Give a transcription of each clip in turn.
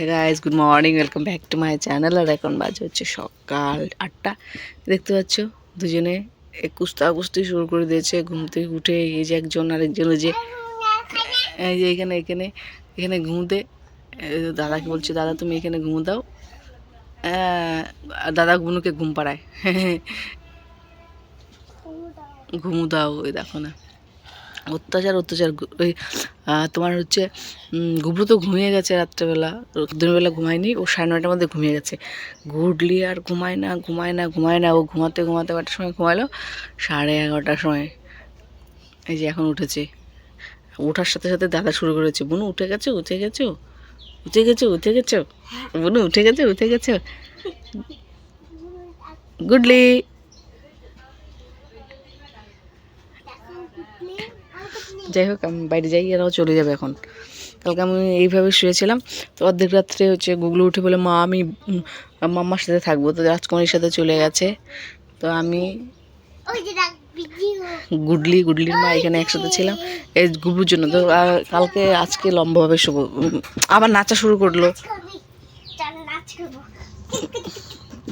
Guys good morning welcome back to my channel আর এখন বাজে হচ্ছে সকাল আটটা। দেখতে পাচ্ছ? দুজনে কুস্তা কুস্তি শুরু করে দিয়েছে। ঘুম থেকে উঠে এই যে একজন আর একজন যে, এই যে এখানে এখানে এখানে ঘুমতে। দাদাকে বলছে, দাদা, তুমি এখানে ঘুম দাও। দাদা গুনুকে ঘুম পাড়ায়। ঘুম দাও ওই দেখো না। অত্যাচার অত্যাচার। ওই তোমার হচ্ছে গুবলু তো ঘুমিয়ে গেছে রাত্রেবেলা। দিনবেলা ঘুমায়নি, ও সাড়ে নয়টার মধ্যে ঘুমিয়ে গেছে। গুডলি আর ঘুমায় না ঘুমায় না ঘুমায় না, ও ঘুমাতে ঘুমাতে কটার সময় ঘুমালো? সাড়ে এগারোটার সময়। এই যে এখন উঠেছে। ওঠার সাথে সাথে দাদা শুরু করেছে, বুনু, উঠে গেছো? উঠে গেছো? উঠে গেছো? উঠে গেছো? বুনু, উঠে গেছো? উঠে গেছো? গুডলি যাই হোক, আমি বাইরে যাই, এরাও চলে যাবে এখন। কালকে আমি এইভাবে শুয়েছিলাম, তো অর্ধেক রাত্রে হচ্ছে গুগলু উঠে বলে, মা, আমি মাম্মার সাথে থাকব। তো রাজকুমারীর সাথে চলে গেছে। তো আমি গুডলি, গুডলির মা এখানে একসাথে ছিলাম। এই গুবলুর জন্য। তো কালকে, আজকে লম্বাভাবে শুভ আবার নাচা শুরু করল।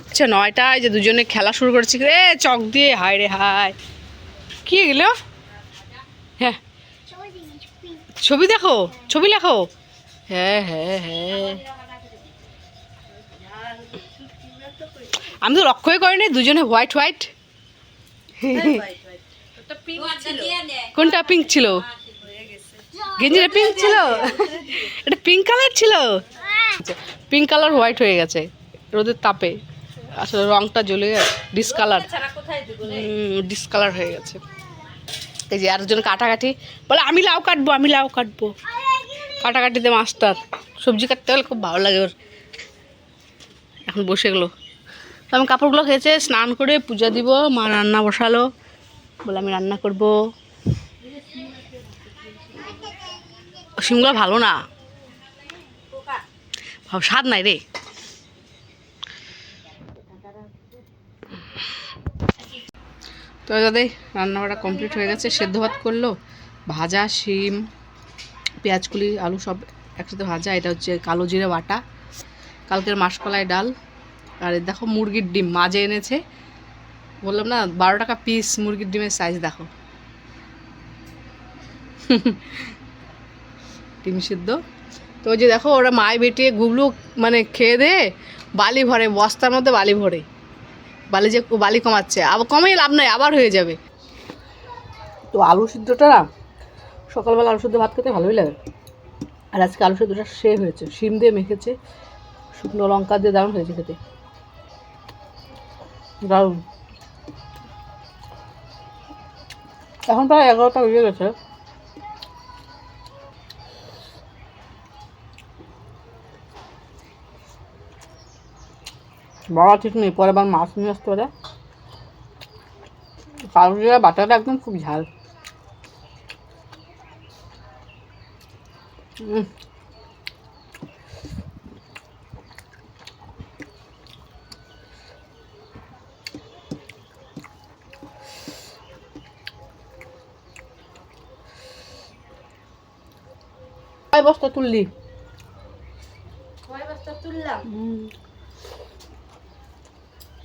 আচ্ছা নয়টায় যে দুজনে খেলা শুরু করেছি রে চক দিয়ে, হায় রে, হায়। কি এগুলো? হ্যাঁ। ছবি দেখো ছবি লেখো। হ্যাঁ হ্যাঁ হ্যাঁ। আমি তো লক্ষ্যই করিনি দুজনে হোয়াইট হোয়াইট কোনটা পিঙ্ক ছিল? গেঞ্জিটা পিঙ্ক ছিল? এটা পিঙ্ক কালার ছিল? পিঙ্ক কালার হোয়াইট হয়ে গেছে রোদের তাপে। আসলে রংটা জ্বলে গেছে ডিসকালার ডিসকালার হয়ে গেছে। এই যে আরেকজন কাটাকাটি বলে, আমি লাউ কাটবো, আমি লাউ কাটবো। কাটাকাটিতে মাস্টার, সবজি কাটতে গেলে খুব ভালো লাগে ওর। এখন বসে গেলো। আমি কাপড়গুলো খেয়েছে, স্নান করে পূজা দিব, মা রান্না বসালো, বলে, আমি রান্না করব। শিমগুলো ভালো না। স্বাদ নাই রে। তো দাদাই রান্নাবাড়া কমপ্লিট হয়ে গেছে, সেদ্ধ ভাত করল, ভাজা, শিম পেঁয়াজকুলি আলু সব একসাথে ভাজা, এটা হচ্ছে কালো জিরে বাটা, কালকের মাসকলাই ডাল, আর দেখো মুরগির ডিম মাঝে এনেছে, বললাম না, বারো টাকা পিস মুরগির ডিমের সাইজ দেখো। ডিম সিদ্ধ। তো ওই যে দেখো, ওরা মায় বেটিয়ে গুবলু মানে খেয়ে দে, বালি ভরে, বস্তার মধ্যে বালি ভরে। বালি যে বালি কমাচ্ছে। আবার কমেই লাভ নাই, আবার হয়ে যাবে। তো আলু সিদ্ধটা না, সকালবেলা আলু সিদ্ধ ভাত খেতে ভালোই লাগে। আর আজকে আলু সিদ্ধটা সে হয়েছে, শিম দিয়ে মেখেছে, শুকনো লঙ্কা দিয়ে দারুণ হয়েছে খেতে। দারুণ। এখন প্রায় এগারোটা বেজে গেছে। বড় ঠিক নেই পরে আবার মাছ নিয়ে আসতে পারে। কালো বাটাটা একদম খুব ঝাল। কয় বস্তা তুললি?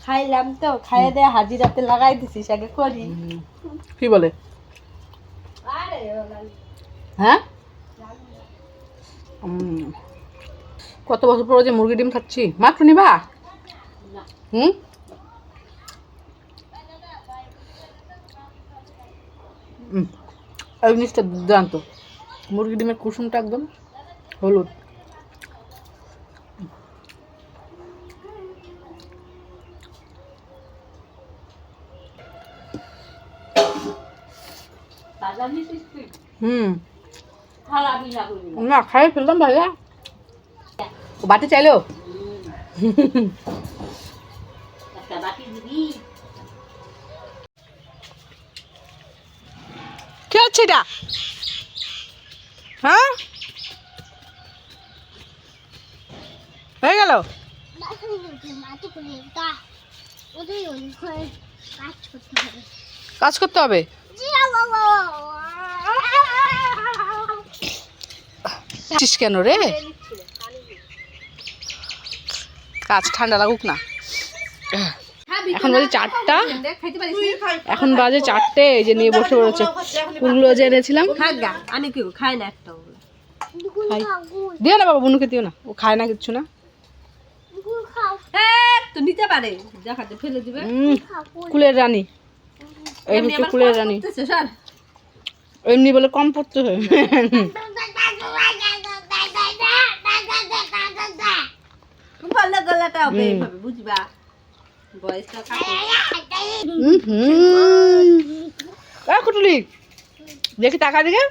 খাইলাম তো খাইয়ে দিয়ে হাজিরাতে লাগাই দিছিস আগে করি। কি বলে? হ্যাঁ? কত বছর পর যে মুরগি ডিম খাচ্ছি? মাত্র নিবা? হুম? এই জিনিসটা দুর্দান্ত। মুরগি ডিমের কুসুমটা একদম হলুদ। হুম। না খাই ফেললাম ভাইয়া। বাটি চাইলো? কি হচ্ছে এটা? হ্যাঁ? হয়ে গেল? কাজ করতে হবে? কেন রে? কাজ ঠান্ডা লাগুক না। এখন বাজে চারটা। এখন বাজে চারটে এই যে নিয়ে বসে পড়েছে। কুলগুলো যে এনেছিলাম। আমি কি খাই না একটা খাই। দিও না বাবা বুনুকে দিও না। ও খায় না কিচ্ছু না। তো নিতে পারে। ফেলে দিবে। কুলের রানী। এমনি হচ্ছে এমনি বলে কম পড়তে হয় দেখি টাকা দিকে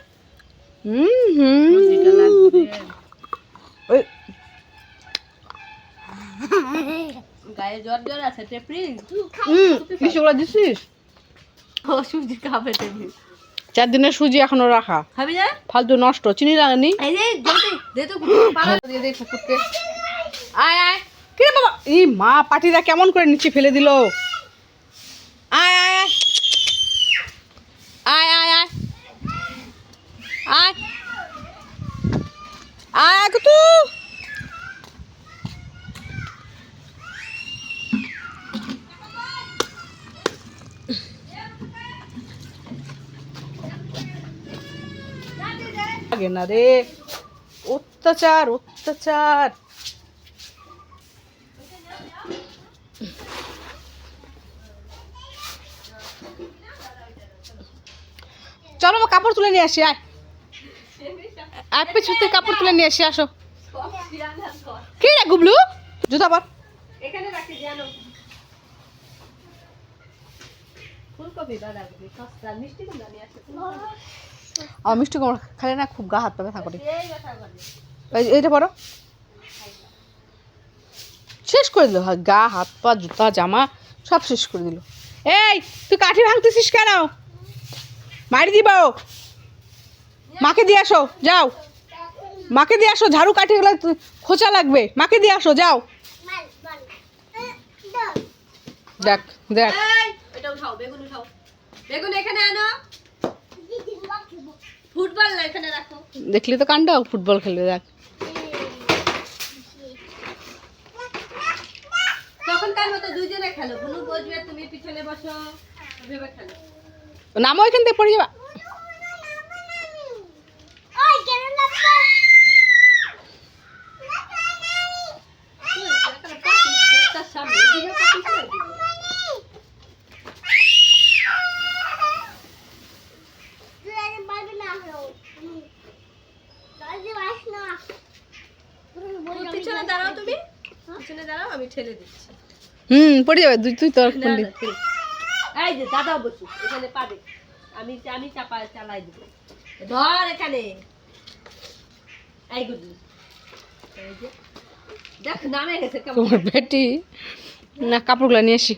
গায়ে জ্বর জ্বর আছে কিছু দিছিস? সুজি খাবে টেপরি চার দিনের সুজি এখনও রাখা। খাবি না? ফালতু নষ্ট চিনি লাগেনি? এই যে জলদি দে তো দিয়ে দে কুকুরকে আয় আয়। কে বাবা? এই মা পাটিরা কেমন করে নিচে ফেলে দিল? আয় আয় আয়। আয় আয় আয়। আয়। আয় কুতু লাগে না রে। অত্যাচার অত্যাচার। চলো মা, কাপড় তুলে নিয়ে আসি, আয়। আয় পিছু থেকে কাপড় তুলে নিয়ে আসি, আসো। কি রে গুবলু? জুতা পর। এখানে রাখি, জানো। ফুলকপি দাদা সস্তা মিষ্টি আমার মিষ্টি কুমড়া খালে না খুব গা হাত পা ব্যথা এইটা পরো শেষ করে দিল গা, হাত পা, জুতা, জামা, সব শেষ করে দিল। এই, তুই কাঠি ভাঙতেছিস কেন? মারি দিব। মাকে দিয়ে আসো, যাও। মাকে দিয়ে আসো, ঝাড়ু কাঠি গেলে খোঁচা লাগবে। মাকে দিয়ে আসো, যাও। দেখ দেখ। এখানে আনো। দেখলি তো কাণ্ড? ফুটবল খেলবে দেখ। নামো এখান থেকে পড়ে যাবা। সামনে দাঁড়াও আমি ঠেলে দিচ্ছি। হুম পড়ে যাবে তুই তুই তোর। এই যে দাদা বসু এখানে পাবে আমি আমি চাপা চালাই দিব। ধর এখানে। এই দেখ নামে গেছে তোমার বেটি। না কাপড়গুলো নিয়ে আসি।